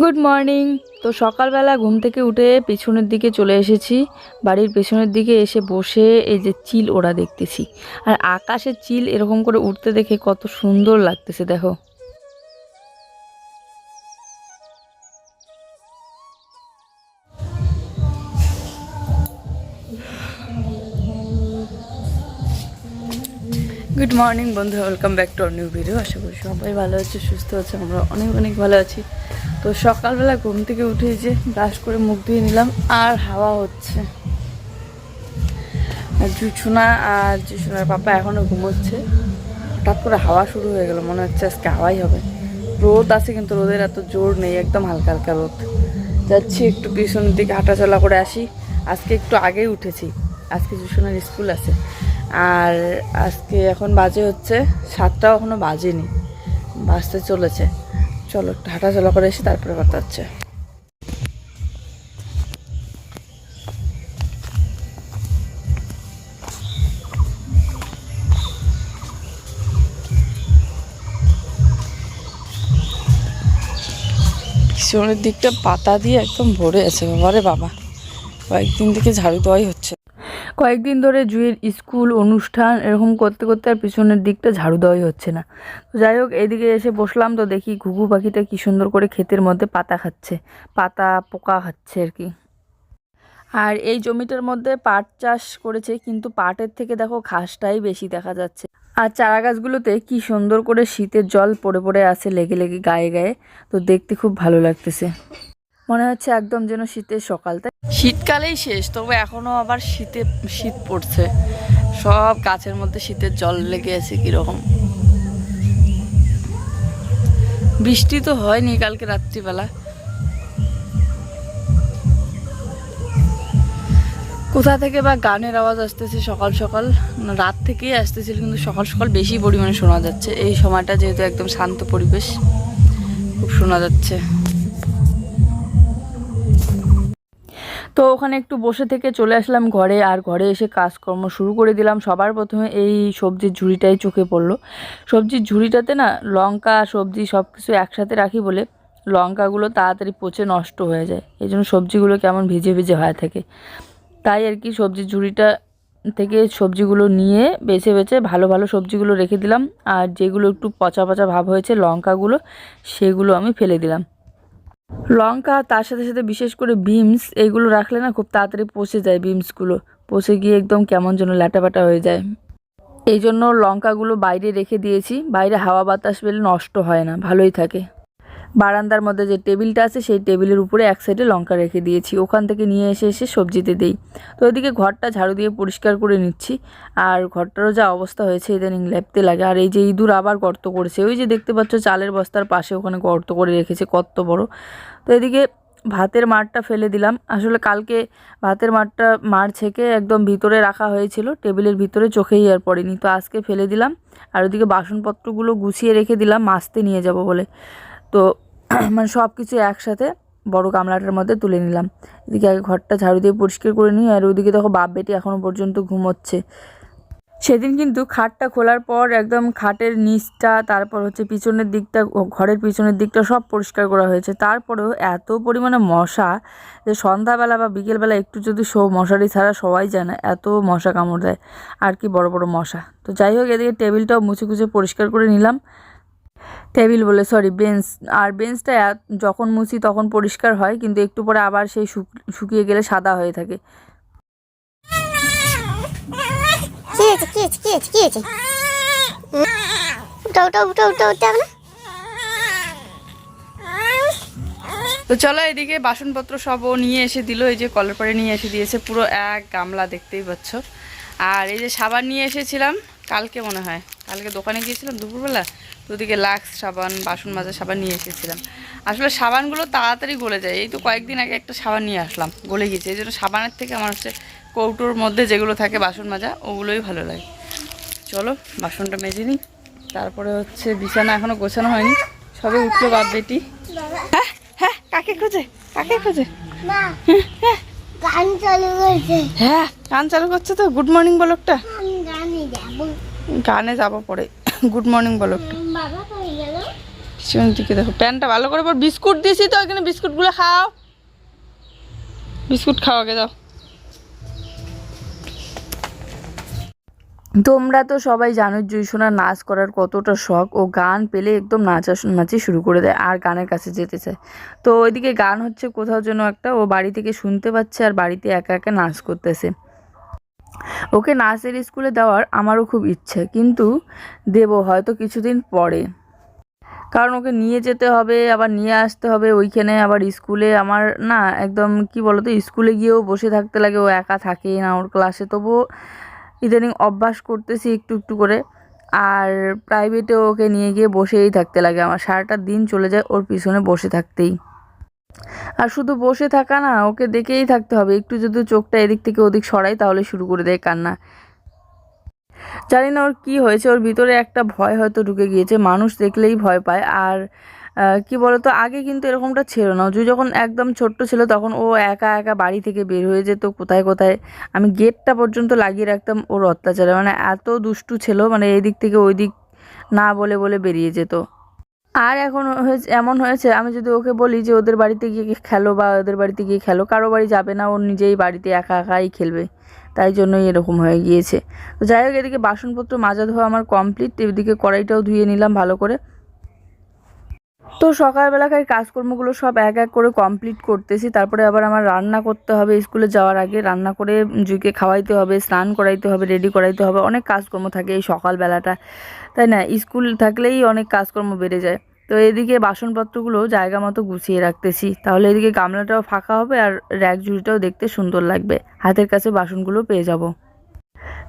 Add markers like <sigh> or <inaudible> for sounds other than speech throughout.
Good morning তো সকালবেলা ঘুম থেকে উঠে পেছনের দিকে চলে এসেছি। বাড়ির পেছনের দিকে এসে বসে এই যে চিল ওরা দেখতেছি। আর আকাশে চিল এরকম করে উঠতে দেখে কত সুন্দর লাগতেছে, দেখো। গুড মর্নিং বন্ধু welcome back to new video আশা করি সবাই ভালো আছে, সুস্থ আছে, আমরা অনেক অনেক ভালো আছি। তো সকালবেলা ঘুম থেকে উঠে যে ব্রাশ করে মুখ ধুয়ে নিলাম, আর হাওয়া হচ্ছে। আর জুছুনা আর জুছুনার পাপা এখনও ঘুমোচ্ছে। হঠাৎ করে হাওয়া শুরু হয়ে গেল, মনে হচ্ছে আজকে হাওয়াই হবে। রোদ আছে কিন্তু রোদের এত জোর নেই, একদম হালকা হালকা রোদ। যাচ্ছি একটু পিছনের দিকে হাঁটাচলা করে আসি। আজকে একটু আগেই উঠেছি। আজকে জুসুনার স্কুল আছে। আর আজকে এখন বাজে হচ্ছে সাতটাও এখনও বাজেনি। বাজতে চলেছে। চলো, একটু হাঁটাচলা করে এসে তারপরে কথা হচ্ছে দিকটা পাতা দিয়ে একদম ভরে আছে। বাবারে বাবা। কয়েকদিন থেকে ঝাড়ু দেওয়াই হচ্ছে। কয়েকদিন ধরে জুয়ের স্কুল, অনুষ্ঠান এরকম করতে করতে আর পিছনের দিকটা ঝাড়ু দেওয়াই হচ্ছে না। তো যাই হোক, এদিকে এসে বসলাম তো দেখি ঘুঘু পাখিটা কি সুন্দর করে ক্ষেতের মধ্যে পাতা খাচ্ছে, পাতা পোকা খাচ্ছে আর কি। আর এই জমিটার মধ্যে পাট চাষ করেছে, কিন্তু পাটের থেকে দেখো ঘাসটাই বেশি দেখা যাচ্ছে। আর চারা গাছগুলোতে কি সুন্দর করে শীতের জল পড়ে পড়ে আছে লেগে লেগে গায়ে গায়ে, তো দেখতে খুব ভালো লাগতেছে। মনে হচ্ছে একদম যেন শীতের সকাল, তাই শীতকালেই শেষ, তবে এখনও আবার শীতে, শীত পড়ছে। সব গাছের মধ্যে শীতের জল লেগে আছে কীরকম। বৃষ্টি তো হয়নি কালকে রাত্রিবেলা। কোথা থেকে বা গানের আওয়াজ আসতেছে সকাল সকাল? রাত থেকেই আসতেছিল, কিন্তু সকাল সকাল বেশি পরিমাণে শোনা যাচ্ছে। এই সময়টা যেহেতু একদম শান্ত পরিবেশ, খুব শোনা যাচ্ছে। তো ওখানে একটু বসে থেকে চলে আসলাম ঘরে আর ঘরে এসে কাজকর্ম শুরু করে দিলাম। সবার প্রথমে এই সবজির ঝুড়িটাই চোখে পড়ল। সবজির ঝুড়িটাতে না লঙ্কা, সবজি সব কিছু একসাথে রাখি বলে লঙ্কাগুলো তাড়াতাড়ি পচে নষ্ট হয়ে যায়। এই জন্য সবজিগুলো কেমন ভিজে ভিজে হয়ে থাকে। তাই আর কি সবজির ঝুড়িটা থেকে সবজিগুলো নিয়ে বেছে বেছে ভালো ভালো সবজিগুলো রেখে দিলাম। আর যেগুলো একটু পচা পচা ভাব হয়েছে লঙ্কাগুলো, সেগুলো আমি ফেলে দিলাম। লঙ্কা, তার সাথে সাথে বিশেষ করে বিমস, এগুলো রাখলে না খুব তাড়াতাড়ি পচে যায় বিমসগুলো। পচে গিয়ে একদম কেমন যেন ল্যাটাপাটা হয়ে যায়। এই জন্য লঙ্কাগুলো বাইরে রেখে দিয়েছি। বাইরে হাওয়া বাতাস পেলে নষ্ট হয় না, ভালোই থাকে। বারান্দার মধ্যে যে টেবিলটা আছে, সেই টেবিলের উপরে এক সাইডে লঙ্কা রেখে দিয়েছি। ওখান থেকে নিয়ে এসে এসে সবজিতে দেই। তো ওইদিকে ঘরটা ঝাড়ু দিয়ে পরিষ্কার করে নিচ্ছি। আর ঘরটারও যা অবস্থা হয়েছে, ইদানিং লেপতে লাগে। আর এই যে ইঁদুর আবার গর্ত করেছে। ওই যে দেখতে পাচ্ছ, চালের বস্তার পাশে ওখানে গর্ত করে রেখেছে, কত বড়। তো এদিকে ভাতের মারটা ফেলে দিলাম। আসলে কালকে ভাতের মারটা, মার ছেঁকে একদম ভিতরে রাখা হয়েছিল। টেবিলের ভিতরে চোখেই আর পড়েনি। তো আজকে ফেলে দিলাম। আর ওদিকে বাসনপত্রগুলো গুছিয়ে রেখে দিলাম। মাছতে নিয়ে যাব বলে। তো <clears throat> মানে সব কিছু একসাথে বড় গামলাটার মধ্যে তুলে নিলাম। এদিকে আগে ঘরটা ঝাড়ু দিয়ে পরিষ্কার করে নিই আর ওদিকে দেখো বাপ বেটি এখনও পর্যন্ত ঘুমোচ্ছে। সেদিন কিন্তু খাটটা খোলার পর একদম খাটের নিচটা, তারপর হচ্ছে পিছনের দিকটা ঘরের পিছনের দিকটা সব পরিষ্কার করা হয়েছে। তারপরেও এত পরিমাণে মশা যে সন্ধ্যাবেলা বা বিকেলবেলা একটু যদি শো, মশারি ছাড়া সবাই যায় না এত মশা কামড় দেয়। আর কি বড় বড় মশা। তো যাই হোক, এদিকে টেবিলটাও মুছে কুচে পরিষ্কার করে নিলাম। টেবিল বলে সরি বেঞ্চ আর বেঞ্চটা যখন মুছি তখন পরিষ্কার হয় কিন্তু একটু পরে আবার সেই শুক- শুকিয়ে গেলে সাদা হয়ে থাকে। তো চলো এদিকে বাসনপত্র সব ও নিয়ে এসে দিল এই যে কলের পরে নিয়ে এসে দিয়েছে পুরো এক গামলা দেখতেই পাচ্ছ। আর এই যে সাবান নিয়ে এসেছিলাম কালকে মনে হয়। কালকে দোকানে গিয়েছিলাম দুপুরবেলা তো ওদিকে লাক্স সাবান বাসন মাজার সাবান নিয়ে এসেছিলাম। আসলে সাবানগুলো তাড়াতাড়ি গলে যায় এই তো কয়েকদিন আগে একটা সাবান নিয়ে আসলাম গলে গিয়েছে। এই জন্য সাবানের থেকে আমার হচ্ছে কৌটোর মধ্যে যেগুলো থাকে বাসন মাজা ওগুলোই ভালো লাগে। চলো বাসনটা মেজে নিই। তারপরে হচ্ছে বিছানা এখনও গোছানো হয়নি। সবে উঠল বাপ বেটি। হ্যাঁ হ্যাঁ কাকে খোঁজে? কাকে খোঁজে? মা গান চালু করেছে। হ্যাঁ গান চালু করছে তো? গুড মর্নিং বলো একটা। আমি গানে যাব পরে। গুড মর্নিং বলো একটু। দেখো। প্যানটা ভালো করে পর বিস্কুট দিছি তো, এখানে বিস্কুটগুলো খাও। বিস্কুট খাও আগে, দাও। তোমরা তো সবাই জানো জুইসোনার নাচ করার কতটা শখ। ও গান পেলে একদম নাচা নাচি শুরু করে দেয়, আর গানের কাছে যেতে চায়। তো ওইদিকে গান হচ্ছে কোথাও যেন একটা, ও বাড়ি থেকে শুনতে পাচ্ছে আর বাড়িতে একা একা নাচ করতেছে। ওকে নাচের স্কুলে দেওয়ার আমারও খুব ইচ্ছে, কিন্তু দেব হয়তো কিছুদিন পরে। কারণ ওকে নিয়ে যেতে হবে, আবার নিয়ে আসতে হবে, ওইখানে আবার স্কুলে আমার না একদম কি বলতো, স্কুলে গিয়েও বসে থাকতে লাগে, ও একা থাকে না ওর ক্লাসে তবুও ইদানিং অভ্যাস করতেছি একটু একটু করে, আর প্রাইভেটে ওকে নিয়ে গিয়ে বসেই থাকতে লাগে। আমার সারাটা দিন চলে যায় ওর পিছনে বসে থাকতেই। আর শুধু বসে থাকা না, ওকে দেখেই থাকতে হবে। একটু যদি চোখটা এদিক থেকে ওদিক সরাই, তাহলে শুরু করে দেয় কান্না। জানি না ওর কী হয়েছে, ওর ভিতরে একটা ভয় হয়তো ঢুকে গিয়েছে। মানুষ দেখলেই ভয় পায়। আর কি বলতো, আগে কিন্তু এরকমটা ছিল না। জুই যখন একদম ছোট্ট ছিল, তখন ও একা একা বাড়ি থেকে বের হয়ে যেত, কোথায় কোথায়। আমি গেটটা পর্যন্ত লাগিয়ে রাখতাম ওর অত্যাচারে। মানে এত দুষ্টু ছিল মানে এদিক থেকে ওই দিক না বলে বলে বেরিয়ে যেত। আর এখন হয়েছে, এমন হয়েছে, আমি যদি ওকে বলি যে ওদের বাড়িতে গিয়ে খেলো বা ওদের বাড়িতে গিয়ে খেলো, কারও বাড়ি যাবে না, ও নিজেই বাড়িতে একা একাই খেলবে। তাই জন্যই এরকম হয়ে গিয়েছে। তো যাই হোক, এদিকে বাসনপত্র মাজা ধোয়া আমার কমপ্লিট এদিকে কড়াইটাও ধুয়ে নিলাম ভালো করে। তো সকালবেলাকার কাজকর্মগুলো সব এক এক করে কমপ্লিট করতেছি। তারপরে আবার আমার রান্না করতে হবে, স্কুলে যাওয়ার আগে রান্না করে জুইকে খাওয়াইতে হবে, স্নান করাইতে হবে রেডি করাইতে হবে। অনেক কাজকর্ম থাকে এই সকালবেলাটা। তাই না? স্কুল থাকলেই অনেক কাজকর্ম বেড়ে যায়। তো এদিকে বাসনপত্রগুলো জায়গা মতো গুছিয়ে রাখতেছি। তাহলে এদিকে গামলাটাও ফাঁকা হবে আর র্যাক ঝুড়িটাও দেখতে সুন্দর লাগবে। হাতের কাছে বাসনগুলো পেয়ে যাব।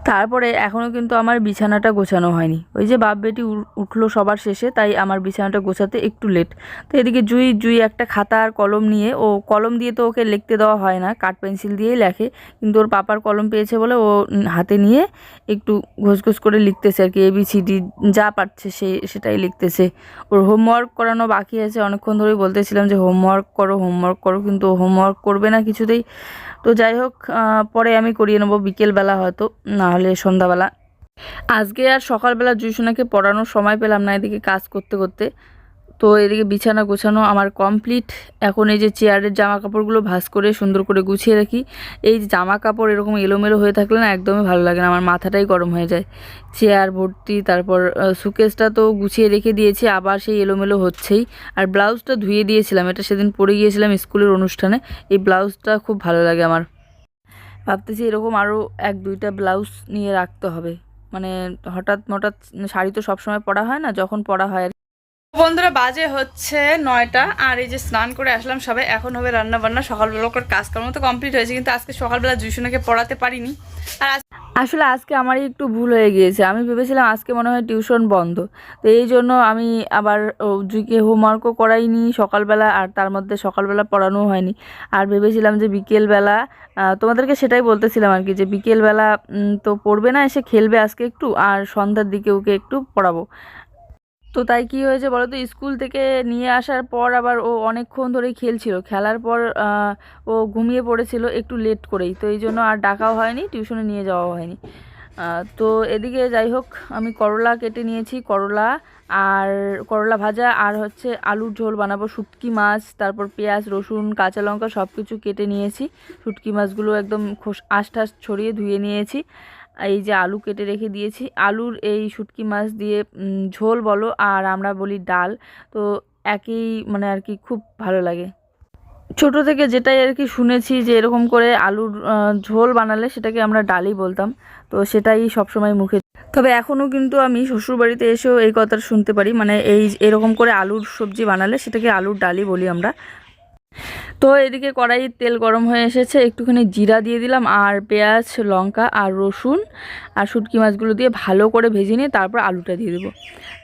তারপরে এখনও কিন্তু আমার বিছানাটা গোছানো হয়নি। ওই যে বাপ বেটি উঠ- উঠল সবার শেষে, তাই আমার বিছানাটা গোছাতে একটু লেট তো এদিকে জুই জুই একটা খাতা আর কলম নিয়ে, ও কলম দিয়ে তো ওকে লিখতে দেওয়া হয় না, কাঠ পেন্সিল দিয়েই লেখে। কিন্তু ওর পাপার কলম পেয়েছে বলে ও হাতে নিয়ে একটু ঘোষ ঘোষ করে লিখতেছে আর কি এবিসিডি যা পারছে সে, সেটাই লিখতেছে। ওর হোমওয়ার্ক করানো বাকি আছে, অনেকক্ষণ ধরেই বলতেছিলাম যে হোমওয়ার্ক করো হোমওয়ার্ক করো, কিন্তু হোমওয়ার্ক করবে না কিছুতেই। তো যাই হোক পরে আমি করিয়ে নেব, বিকেলবেলা হয়তো, না হলে সন্ধ্যাবেলা। আজকে আর সকালবেলা জুসোনাকে পড়ানোর সময় পেলাম না এদিকে কাজ করতে করতে। তো এদিকে বিছানা গোছানো আমার কমপ্লিট এখন এই যে চেয়ারের জামা কাপড়গুলো ভাঁজ করে, সুন্দর করে গুছিয়ে রাখি। এই যে জামা কাপড় এরকম এলোমেলো হয়ে থাকলে না একদমই ভালো লাগে না, আমার মাথাটাই গরম হয়ে যায়। চেয়ার, ভর্তি, তারপর সুকেসটা তো গুছিয়ে রেখে দিয়েছি, আবার সেই এলোমেলো হচ্ছেই। আর ব্লাউজটা ধুয়ে দিয়েছিলাম, এটা সেদিন পরে গিয়েছিলাম স্কুলের অনুষ্ঠানে। এই ব্লাউজটা খুব ভালো লাগে আমার। ভাবতেছি এরকম আরও এক দুইটা ব্লাউজ নিয়ে রাখতে হবে মানে হঠাৎ হঠাৎ শাড়ি তো সবসময় পরা হয় না, যখন পরা হয়। বন্ধুরা, বাজে হচ্ছে নয়টা, আর এই যে স্নান করে আসলাম সবাই, এখন হবে রান্না বান্না সকালবেলা করে কাজকর্ম তো কমপ্লিট হয়েছে, কিন্তু আজকে সকালবেলা জুসুনাকে পড়াতে পারিনি আর আসলে আজকে আমারই একটু ভুল হয়ে গিয়েছে। আমি ভেবেছিলাম আজকে মনে হয় টিউশন বন্ধ। তো এই জন্য আমি আবার জুইকে হোমওয়ার্কও করাইনি সকালবেলা আর তার মধ্যে সকালবেলা পড়ানো হয়নি। আর ভেবেছিলাম যে বিকেলবেলা তোমাদেরকে সেটাই বলতেছিলাম আর কি যে বিকেলবেলা তো পড়বে না, এসে খেলবে আজকে একটু আর সন্ধ্যার দিকে ওকে একটু পড়াবো। তো তাই কি হয়েছে বলো তো? স্কুল থেকে নিয়ে আসার পর আবার ও অনেকক্ষণ ধরেই খেলছিল। খেলার পর ও ঘুমিয়ে পড়েছিল একটু লেট করেই। তো এই জন্য আর ডাকাও হয়নি টিউশনে নিয়ে যাওয়া হয়নি। তো এদিকে যাই হোক, আমি করলা কেটে নিয়েছি, করলা আর করলা ভাজা আর হচ্ছে আলুর ঝোল বানাবো। শুটকি মাছ, তারপর পেঁয়াজ, রসুন, কাঁচা লঙ্কা সব কিছু কেটে নিয়েছি। শুটকি মাছগুলো একদম খোস আশ ঠাস ছড়িয়ে ধুয়ে নিয়েছি। এই যে আলু কেটে রেখে দিয়েছি। আলুর এই শুটকি মাছ দিয়ে ঝোল বলো আর আমরা বলি ডাল। তো একই মানে আর কি খুব ভালো লাগে। ছোট থেকে যেটাই আর কি শুনেছি যে এরকম করে আলুর ঝোল বানালে সেটাকে আমরা ডালই বলতাম। তো সেটাই সবসময় মুখে। তবে এখনও কিন্তু আমি শ্বশুরবাড়িতে এসেও এই কথাটা শুনতে পারি। মানে এই এরকম করে আলুর সবজি বানালে সেটাকে আলুর ডালই বলি আমরা। তো এদিকে কড়াই তেল গরম হয়ে এসেছে, একটুখানি জিরা দিয়ে দিলাম, আর পেঁয়াজ, লঙ্কা, আর রসুন, আর শুটকি মাছগুলো দিয়ে ভালো করে ভেজে নিয়ে তারপর আলুটা দিয়ে দেবো।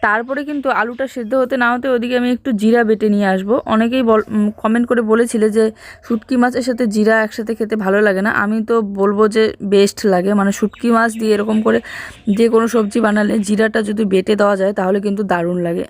তারপরে কিন্তু আলুটা সেদ্ধ হতে না হতে ওদিকে আমি একটু জিরা বেটে নিয়ে আসব। অনেকেই বল কমেন্ট করে বলেছিলে যে শুটকি মাছের সাথে জিরা একসাথে খেতে ভালো লাগে না। আমি তো বলব যে বেস্ট লাগে মানে শুটকি মাছ দিয়ে এরকম করে যে কোনো সবজি বানালে জিরাটা যদি বেটে দেওয়া যায় তাহলে কিন্তু দারুণ লাগে।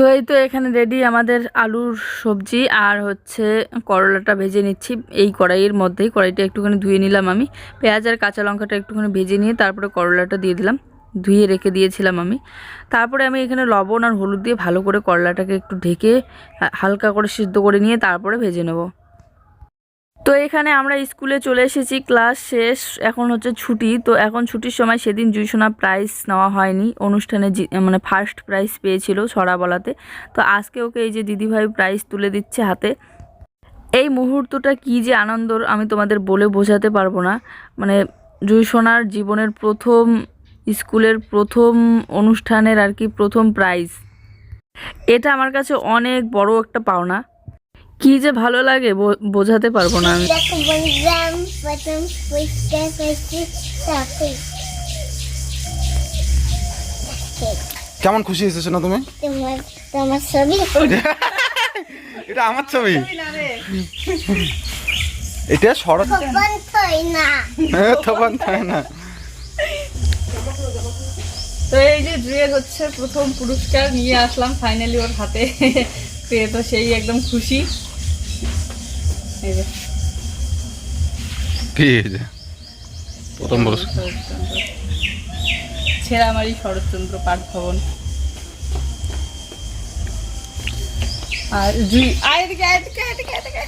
তো এই তো এখানে রেডি আমাদের আলুর সবজি আর হচ্ছে করলাটা ভেজে নিচ্ছি। এই কড়াইয়ের মধ্যেই কড়াইটা একটুখানি ধুয়ে নিলাম আমি। পেঁয়াজ আর কাঁচা লঙ্কাটা একটুখানি ভেজে নিয়ে তারপরে করলাটা দিয়ে দিলাম। ধুয়ে রেখে দিয়েছিলাম আমি। তারপরে আমি এখানে লবণ আর হলুদ দিয়ে ভালো করে করলাটাকে একটু ঢেকে হালকা করে সিদ্ধ করে নিয়ে তারপরে ভেজে নেব। তো এখানে আমরা স্কুলে চলে এসেছি, ক্লাস শেষ, এখন হচ্ছে ছুটি। তো এখন ছুটির সময় সেদিন জুইসোনা প্রাইজ নেওয়া হয়নি। অনুষ্ঠানে মানে ফার্স্ট প্রাইজ পেয়েছিল ছড়া বলাতে তো আজকে ওকে এই যে দিদিভাই প্রাইজ তুলে দিচ্ছে হাতে। এই মুহূর্তটা কি যে আনন্দর আমি তোমাদের বলে বোঝাতে পারব না। মানে জুইসোনার জীবনের প্রথম স্কুলের প্রথম অনুষ্ঠানের আর কি প্রথম প্রাইজ এটা আমার কাছে অনেক বড় একটা পাওনা। কি যে ভালো লাগে বোঝাতে পারব না আমি। কেমন খুশি হয়েছে না তুমি? তোমার ছবি? এটা আমার ছবি। এটা শরৎ না। হ্যাঁ, তখন তাই না। তো এই যে জুয়ের হচ্ছে প্রথম পুরস্কার নিয়ে আসলাম ফাইনালি ওর হাতে। পেয়ে তো সেই একদম খুশি। এই যে। পেয়েছে প্রথম পুরস্কার ছেড়ামারি শরৎচন্দ্র পাঠ ভবন। আর জুই আয় এদিকে আয় এদিকে আয় এদিকে।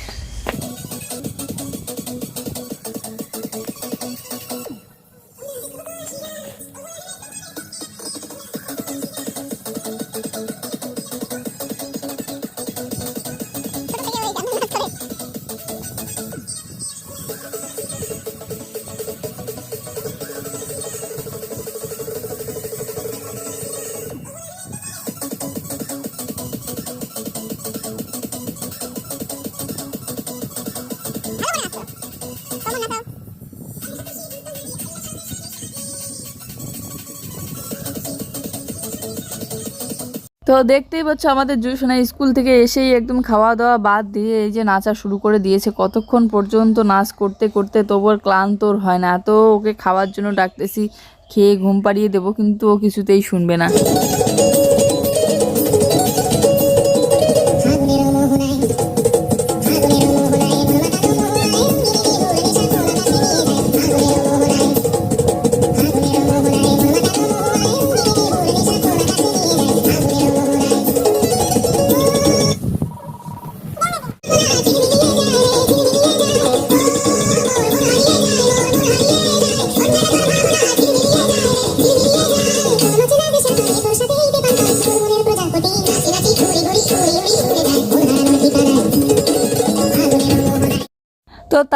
তো দেখতেই পাচ্ছ আমাদের জুসোনা স্কুল থেকে এসেই একদম খাওয়া দাওয়া বাদ দিয়ে এই যে নাচা শুরু করে দিয়েছে। কতক্ষণ পর্যন্ত নাচ করতে করতে তবু আর ক্লান্তর হয় না। তো ওকে খাওয়ার জন্য ডাকতেছি, খেয়ে ঘুম পাড়িয়ে দেবো, কিন্তু ও কিছুতেই শুনবে না।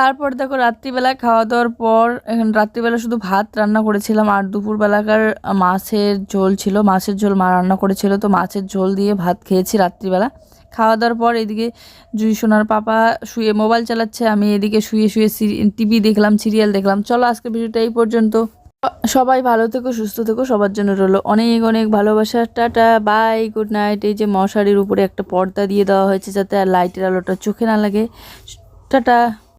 তারপর দেখো রাত্রিবেলা খাওয়া দাওয়ার পর, এখন রাত্রিবেলা শুধু ভাত রান্না করেছিলাম আর দুপুরবেলাকার মাছের ঝোল ছিল। মাছের ঝোল মা রান্না করেছিল, তো মাছের ঝোল দিয়ে ভাত খেয়েছি রাত্রিবেলা। খাওয়া দাওয়ার পর এদিকে জুই সোনার পাপা শুয়ে মোবাইল চালাচ্ছে, আমি এদিকে শুয়ে শুয়ে টিভি দেখলাম, সিরিয়াল দেখলাম। চলো আজকে ভিডিওটা এই পর্যন্ত। সবাই ভালো থেকো, সুস্থ থেকো, সবার জন্য রইল অনেক অনেক ভালোবাসা। Tata, bye, good night. এই যে মশারির উপরে একটা পর্দা দিয়ে দেওয়া হয়েছে যাতে আর লাইটের আলোটা চোখে না লাগে। টাটা।